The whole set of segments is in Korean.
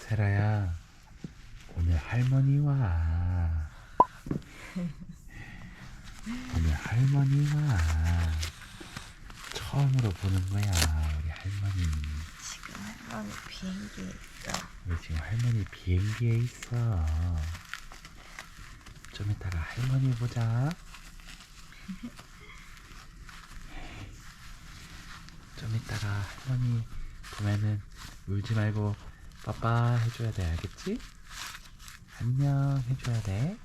세라야 오늘 할머니 와. 오늘 할머니 와. 처음으로 보는 거야 우리 할머니. 지금 할머니 비행기에 있어. 우리 지금 할머니 비행기에 있어. 좀 이따가 할머니 보자. 좀 이따가 할머니 보면은 울지 말고 빠빠 해줘야 돼 알겠지? 안녕 해줘야 돼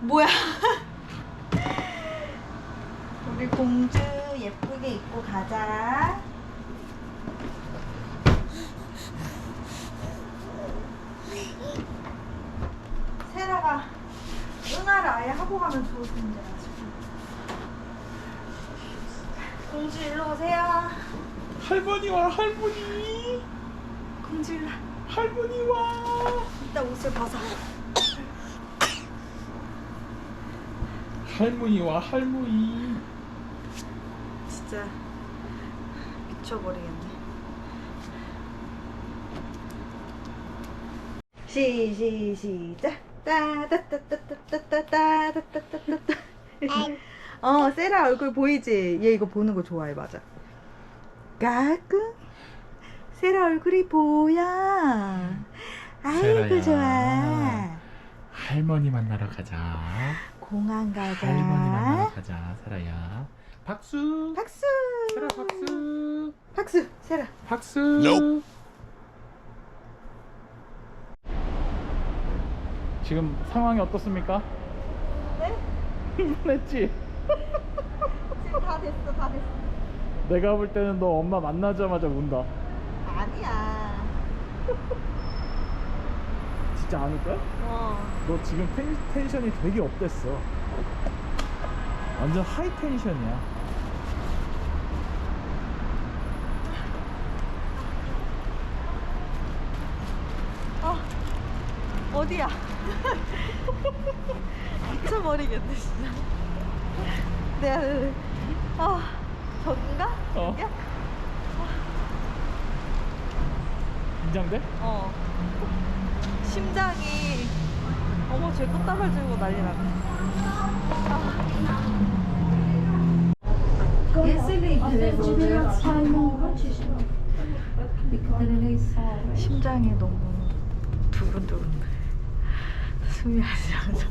뭐야? 우리 공주 예쁘게 입고 가자. 세라가 응아를 아예 하고 가면 좋을 텐데. 공주 일로 오세요. 할머니 와 할머니 공주 일로. 할머니 와 이따 옷을 벗어. 할머니 와 할머니 진짜 미쳐버리겠네. 시, 시, 시작. 따따따따따따따따따따따따. 어, 세라 얼굴 보이지? 얘 이거 보는 거 좋아해, 맞아. 까꿍. 세라 얼굴이 보여. 아이고, 세라야. 좋아. 할머니 만나러 가자 공항 가자. 할머니 만나러 가자 세라야 박수 박수. 세라 박수 박수, 세라. 박수 지금 상황이 어떻습니까? 네? 흥분했지? 지금 다 됐어, 다 됐어. 내가 볼 때는 너 엄마 만나자마자 운다 아니야. 진짜 않을 거야? 어. 너 지금 텐, 텐션이 되게 업됐어 완전 하이 텐션이야 어디야? 미쳐버리겠네, 진짜. 내가, 아, 저긴가? 어. 여기야? 긴장돼? 어. 심장이, 어머, 쟤 꽃다발 들고 난리 났네. 심장이 너무 두근두근. 숨이 안 쉬어져.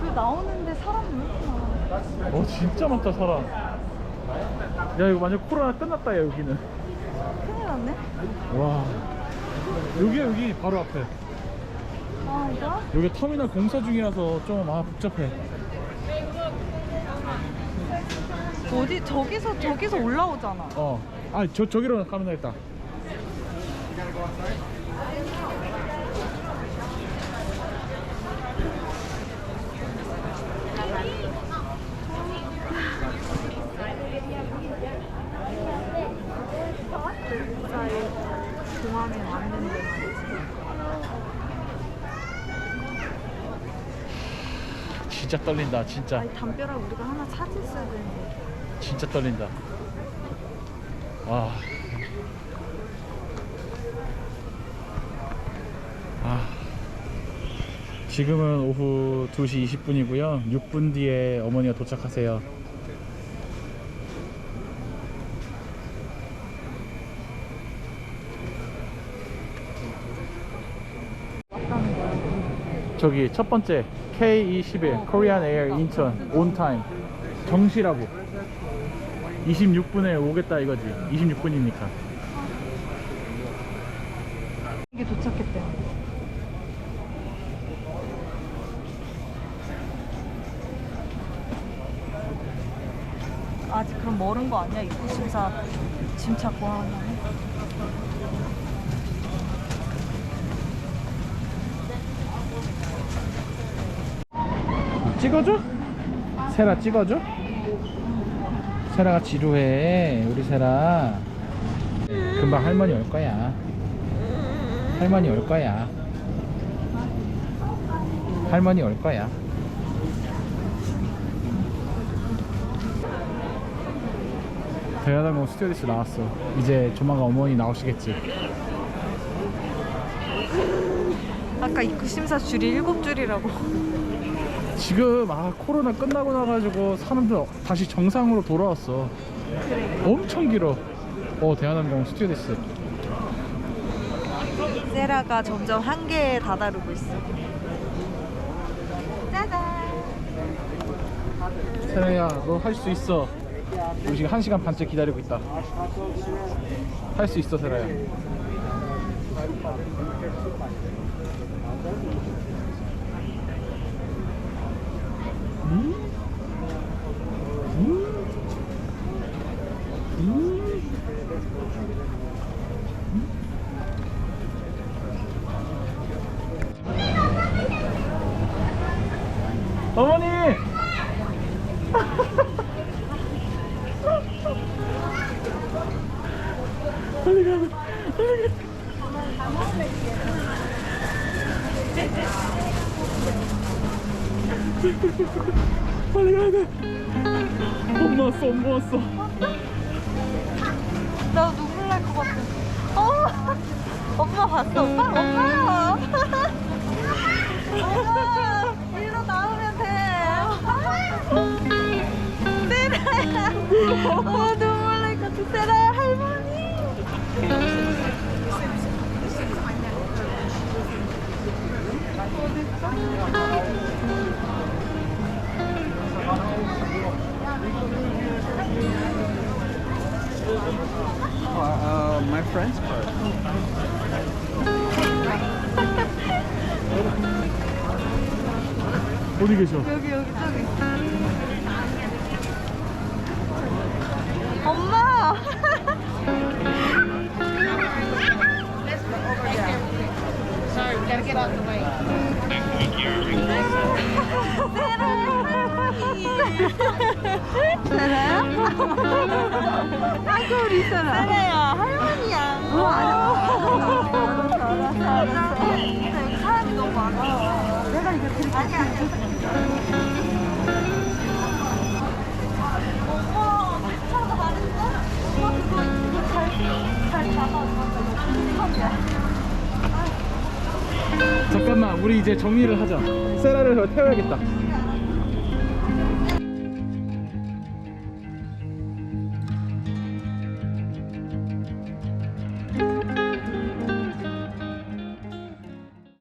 그 나오는데 사람이 왜 이렇게 많아? 어 진짜 많다 사람 야 이거 완전 코로나 끝났다 야 여기는 큰일 났네. 와 여기야 여기 바로 앞에 아, 이거? 여기 터미널 공사 중이라서 좀 아 복잡해 어디, 저기서, 저기서 올라오잖아. 어아 저 저기로 가면 되겠다 공항에 왔는데 말이지. 진짜 떨린다 진짜. 아니, 담벼락 우리가 하나 찾았어야 되는데. 진짜 떨린다. 와 아, 지금은 오후 2시 20분이고요. 6분 뒤에 어머니가 도착하세요 왔다는 거야. 저기 첫 번째 K21 Korean Air 인천 on time. 정시라고. 26분에 오겠다 이거지. 26분이니까. 이게 도착했대. 아직 그럼 멀은 거 아니야? 입구 심사 짐착 보하면 찍어줘? 세라 찍어줘? 세라가 지루해 우리 세라 금방 할머니 올 거야 할머니 올 거야. 할머니 올 거야. 대한항공 스튜어디스 나왔어. 이제 조만간 어머니 나오시겠지. 아까 입구 심사 줄이 일곱 줄이라고. 지금 아 코로나 끝나고 나가지고 사람들 다시 정상으로 돌아왔어. 엄청 길어. 어 대한항공 스튜어디스. 세라가 점점 한계에 다다르고 있어. 짜잔. 세라야 너 할 수 있어. 우리 지금 한 시간 반째 기다리고 있다. 할 수 있어 세라야. 음? 음? 음? 어머니! 빨리 가, 빨리 가. 빨리 가야 돼. 엄마 왔어, 엄마 왔어. 나 눈물 날 것 같아. 어, 엄마 봤어. 오빠, 엄마. 엄마, 일로 나오면 돼. 세라야. 어, 눈물 날 것 같아. 세라야, 할머니. Uh, my friend's part. 어디 계셔? 여기, 여기, 저기. 엄마. 아이고 우리 세라 세라야 할머니야 어 알았어 알았어 사람이 너무 많아 내가 이거 드릴게 아니 아니 엄마 잠깐만, 우리 이제 정리를 하자. 세라를 저 태워야겠다.